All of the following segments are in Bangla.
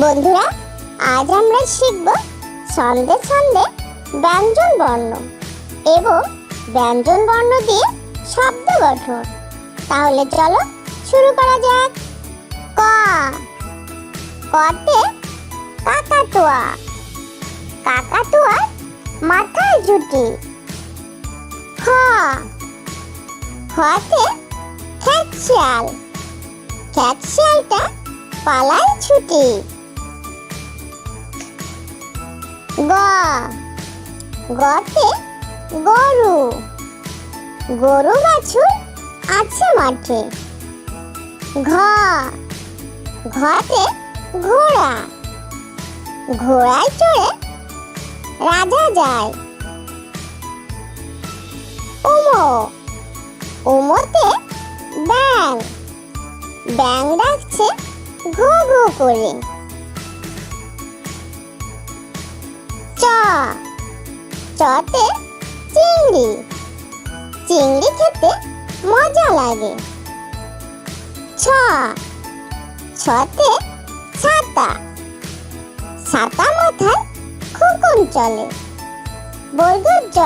বন্ধুরা, আজ আমরা শিখব ছন্দে ছন্দে ব্যঞ্জন বর্ণ এবং ব্যঞ্জন বর্ণ দিয়ে শব্দ গঠন। তাহলে চলো শুরু করা যাক। ক। কতে কাকাতুয়া। কাকাতুয়ার মাথায় জুটি। খ খতে খ্যাকশিয়াল খ্যাকশিয়ালটা পালায় ছুটি। গ। গতে গরু। গরু বাছুর আছে মাঠে। ঘ। ঘতে ঘোড়া। ঘোড়ায় চড়ে রাজা যায়। উমো। উমোতে ব্যাং ব্যাং ডাকছে ঘু ঘু করে। চ। চতে চিংড়ি। চিংড়ি খেতে মজা লাগে। ছ। ছতে ছাতা। ছাতা মাথায় খোকন চলে। বর্গর জ।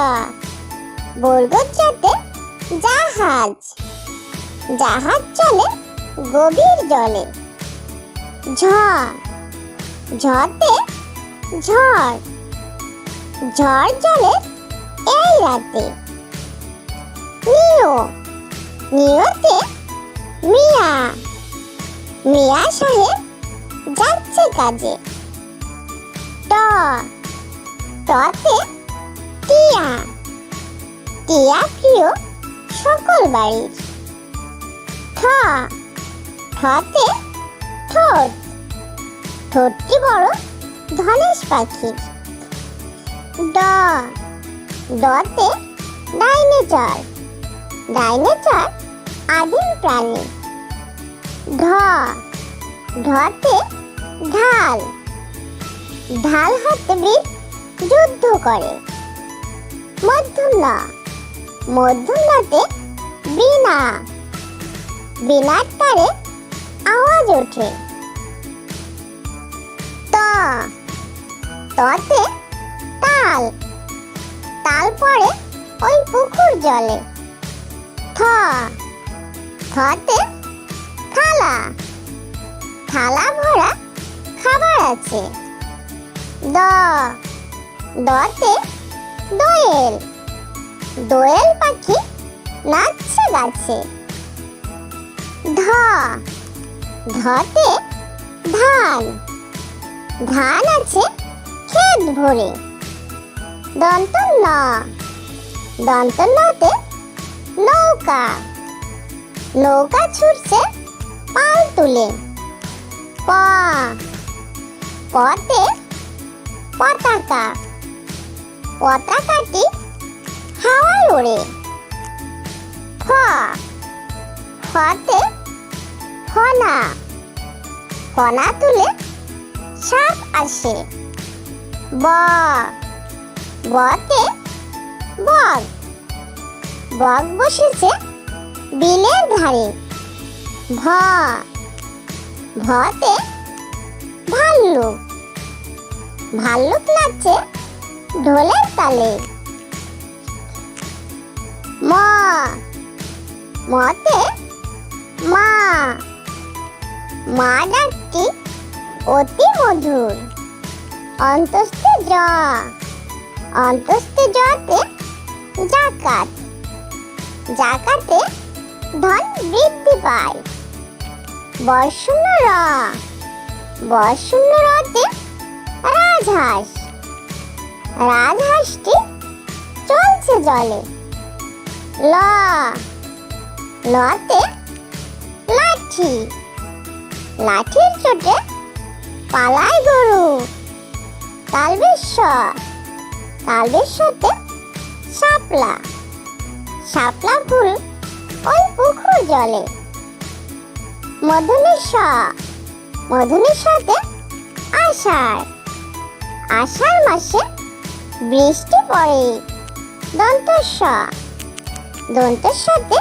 বর্গর জতে জাহাজ। জাহাজ চলে গভীর জলে। ঝ। ঝতে ঝড়। ঝড় চলে এই রাতে। নিও। নিওতে মিয়া। মিয়া সাহেব যাচ্ছে কাজে। ট। টতে টিয়া। টিয়া প্রিয় সকল বাড়ির। ঠ। ঠতে ঠোঁট। ঠোঁটটি বড় ধনেশ পাখির। ড ডতে ডাইনোসর ডাইনোসর আদিম প্রাণী। ঢ ঢতে ঢাল। ঢাল হাতে বীর যুদ্ধ করে। মধ্যম মধ্যমতে বিনা বিনার তারে আওয়াজ ওঠে। ত। ততে তাল। তাল পড়ে ওই পুকুর জলে। থ। থতে থালা। থালা ভরা খাবার আছে। দ। দতে দোয়েল। দোয়েল পাখি নাচছে গাছে। ধ। ধতে ধান। ধান আছে ক্ষেত ভরে। দন্ত ন দন্ত নতে নৌকা। নৌকা ছুটছে পাল তুলে। প। পতে পতাকা। পতাকাটি হাওয়ায় ওড়ে। ফ। ফতে ফনা। ফনা তুলে সাপ আসে। ব। বতে বগ বগ বসেছে বিলের ধারে। ভ। ভতে ভাল্লুক। ভাল্লুক নাচছে ঢোলের তালে। ম। মতে মা। মা ডাকটি অতি মধুর। অন্তস্থে জ। অন্তস্থে জতে জাকাত। জাকাতে ধন বৃদ্ধি পায়। বর্ষণ র। বর্ষণ রতে রাজহাঁস। রাজহাঁসটি চলছে জলে। ল। লতে লাঠি। লাঠির চোটে পালায় গরু। তালবেশ্বর তালবেশ্বরতে শাপলা। শাপলা ফুল ওই পুকুর জলে। মধুনেশ্বর মধুনেশ্বরতে আষাঢ়। আষাঢ় মাসে বৃষ্টি পড়ে। দন্তস্ব দন্তস্বতে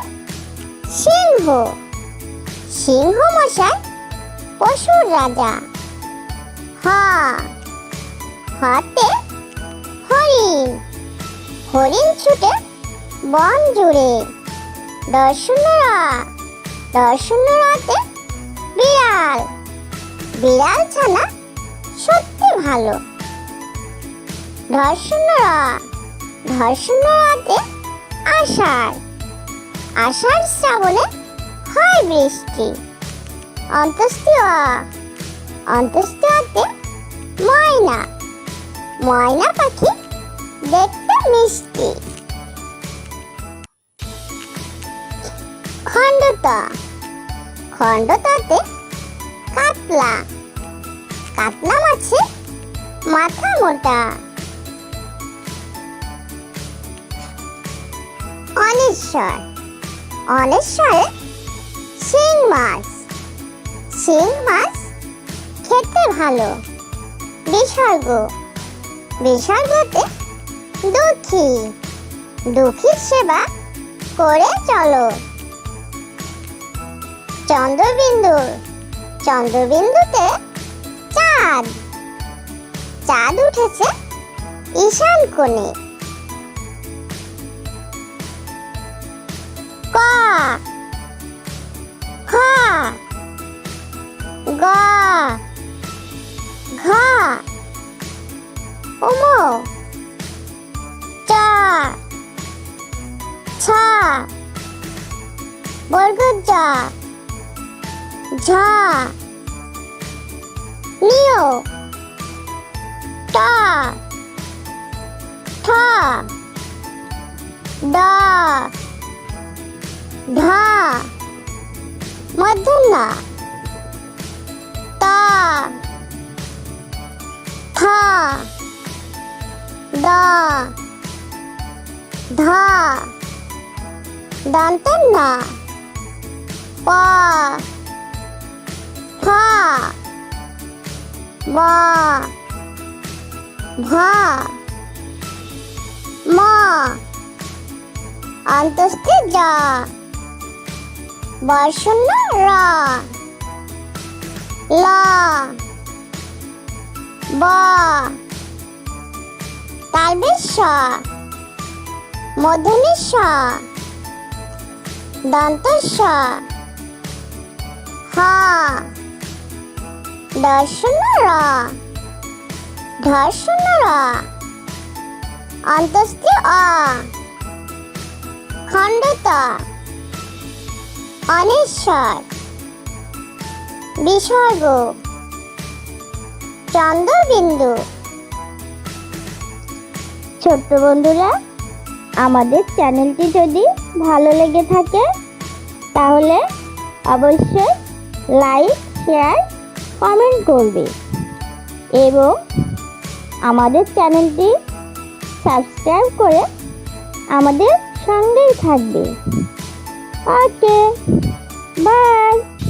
সিংহ। সিংহ মশাই পশুর রাজা। হ, হাতে হরিণ ছুটে বন জুড়ে। দর্শনরা, দর্শনরাতে বিড়াল। বিড়াল ছানা সত্যি ভালো। ধর্ষণরা ধর্ষণরাতে আষাঢ়। আষাঢ় শ্রাবণে হয় বৃষ্টি। অন্তস্তীয়, অন্তস্তীয়তে ময়না। ময়না পাখি দেখতে মিষ্টি। খণ্ডতা খণ্ডতাতে কাতলা। কাতলা মাছের মাথা মোটা। অনেশ্বর অনেশ্বরে শিং মাছ। শিং মাছ খেতে ভালো। বিসর্গ। বিসর্গতে দুঃখী। দুঃখীর সেবা করে চলো। চন্দ্রবিন্দু চন্দ্রবিন্দুতে চাঁদ। চাঁদ উঠেছে ঈশান কোণে। বর্গজ ঝ নিও ট ঠ ড ধ মধ্যন্ন ত থ দ ধ দন্তন্য প ব ভ ম অন্তস্থে জ বর্ষণ্য র ল ব তালবেশ মধ্যমেশ দন্তস্ব হ দর্শন র ধর্ষণ র অন্তস্থি অ। খণ্ডত। অনেশ্বর বিসর্গ। চন্দ্রবিন্দু। ছোট্ট বন্ধুরা, আমাদের চ্যানেলটি যদি ভালো লেগে থাকে, তাহলে অবশ্যই লাইক শেয়ার কমেন্ট করবে। এবং আমাদের চ্যানেলটি সাবস্ক্রাইব করে আমাদের সঙ্গেই থাকবে। Okay bye.